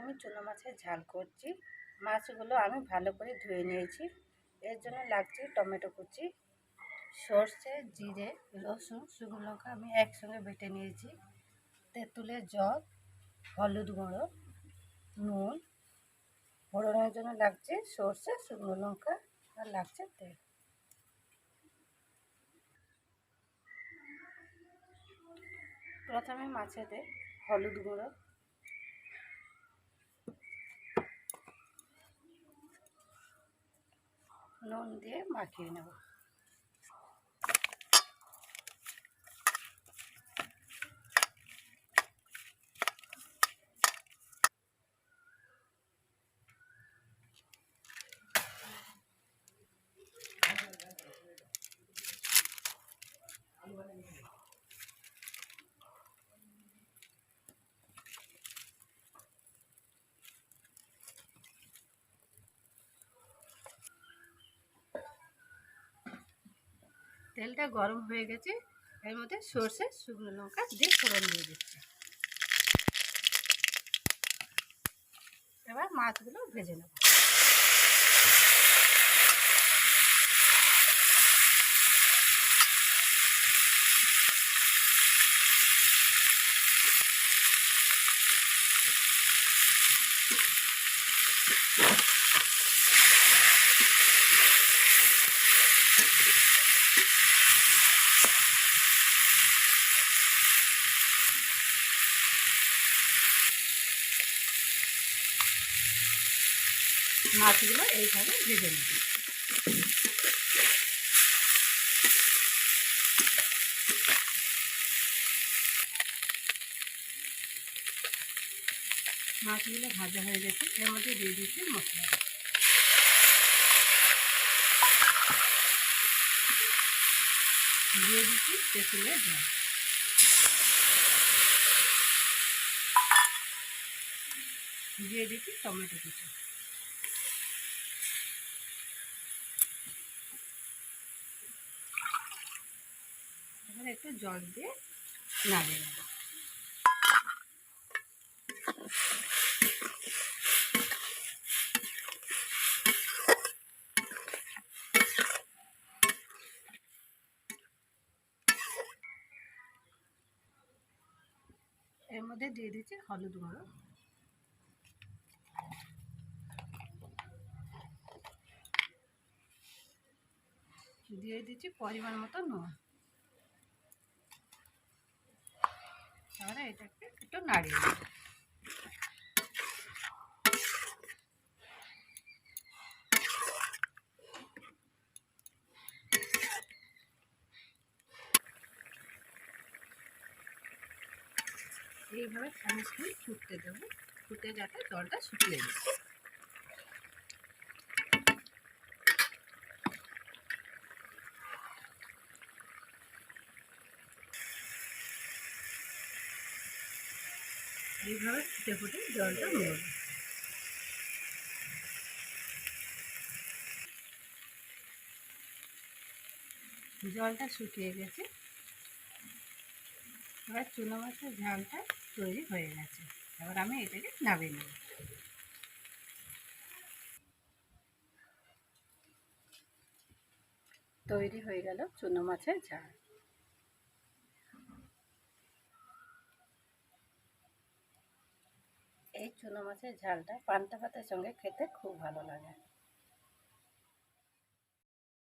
আমি চুনো মাছের ঝাল করছি। মাছগুলো আমি ভালো করে ধুয়ে নিয়েছি। এর জন্য লাগছে টমেটো কুচি, সর্ষে, জিরে, রসুন, শুকনো লঙ্কা আমি একসঙ্গে বেটে নিয়েছি। তেঁতুলের জল হলুদ গুঁড়ো, নুন, ফোড়নের জন্য লাগছে সর্ষে, শুকনো লঙ্কা আর লাগছে তেল। প্রথমে মাছেতে হলুদ গুঁড়ো নুন দিয়ে মাখিয়ে নেব। তেলটা গরম হয়ে গেছে। এর মধ্যে সর্ষে, শুকনো লঙ্কা দিয়ে ফোড়ন দিয়ে দিচ্ছি। এবার মাছগুলো ভেজে নেব। মাছগুলো এইভাবে ভেজে নেব। মাছগুলো ভাজা হয়ে গেছে এর মধ্যে দিয়ে দিচ্ছি মশলা। দিয়ে দিচ্ছি তেঁতুলের জল। দিয়ে দিচ্ছি টমেটো কুচি। এবার একটু জল দিয়ে নাড়িয়ে নেব। এর মধ্যে দিয়ে দিচ্ছি হলুদ গুঁড়ো। দিয়ে দিচ্ছি পরিমাণ মতো নুন। তাহলে এটাকে একটু নাড়িয়ে এইভাবে খানিক ফুটতে দেবো। ফুটে যাতে জলটা শুকিয়ে যায়। এইভাবে ফুটে ফুটে জলটা মরবে জলটা শুকিয়ে গেছে। এবার চুনো মাছের ঝালটা তৈরি হয়ে গেছে। এবার আমি এটাকে নামিয়ে নেব। তৈরি হয়ে গেল চুনো মাছের ঝাল। এই চুনো মাছের ঝালটা পান্তা ভাতের সঙ্গে খেতে খুব ভালো লাগে।